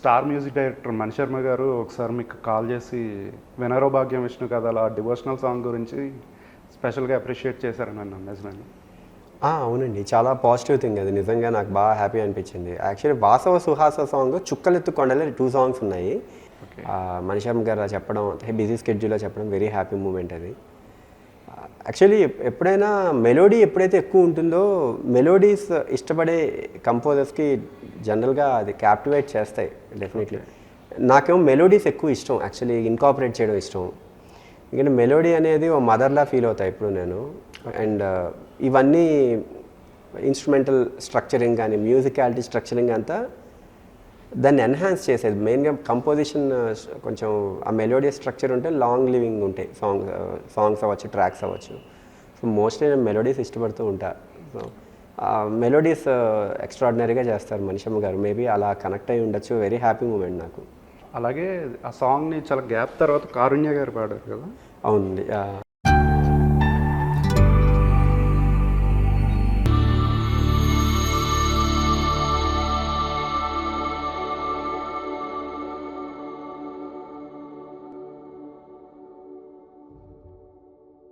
Star music director Mani Sharma garu ఒకసారి మీకు call చేసి వినరో భాగ్యం విష్ణు కథల డివోషనల్ సాంగ్ గురించి స్పెషల్గా అప్రిషియేట్ చేశారని నన్ను ఆ, అవునండి. చాలా పాజిటివ్ థింగ్ అది. నిజంగా నాకు బాగా హ్యాపీ అనిపించింది. యాక్చువల్లీ వాసవ సుహాస సాంగ్ చుక్కలెత్తు కొండలే టూ సాంగ్స్ ఉన్నాయి. మనిషం గారు చెప్పడం బిజీ స్కెడ్యూల్లో చెప్పడం వెరీ హ్యాపీ మూమెంట్ అది. యాక్చువల్లీ ఎప్పుడైనా మెలోడీ ఎప్పుడైతే ఎక్కువ ఉంటుందో మెలోడీస్ ఇష్టపడే కంపోజర్స్కి జనరల్గా అది క్యాప్టివేట్ చేస్తాయి డెఫినెట్లీ నాకేమో మెలోడీస్ ఎక్కువ ఇష్టం. యాక్చువల్లీ ఇన్కాపరేట్ చేయడం ఇష్టం. ఎందుకంటే మెలోడీ అనేది ఓ మదర్లా ఫీల్ అవుతాయి ఇప్పుడు నేను. అండ్ ఇవన్నీ ఇన్స్ట్రుమెంటల్ స్ట్రక్చరింగ్ కానీ మ్యూజికాలిటీ స్ట్రక్చరింగ్ అంతా దాన్ని ఎన్హాన్స్ చేసేది. మెయిన్గా కంపోజిషన్ కొంచెం ఆ మెలోడియస్ స్ట్రక్చర్ ఉంటే లాంగ్ లివింగ్ ఉంటాయి. సాంగ్ సాంగ్స్ అవ్వచ్చు ట్రాక్స్ అవ్వచ్చు. సో మోస్ట్లీ నేను మెలోడీస్ ఇష్టపడుతూ ఉంటా. సో ఆ మెలోడీస్ ఎక్స్ట్రాడినరీగా చేస్తారు మనిషమ్మ గారు. మేబీ అలా కనెక్ట్ అయి ఉండొచ్చు. వెరీ హ్యాపీ మూమెంట్ నాకు. అలాగే ఆ సాంగ్ని చాలా గ్యాప్ తర్వాత కారుణ్య గారు పాడారు కదా? అవునండి.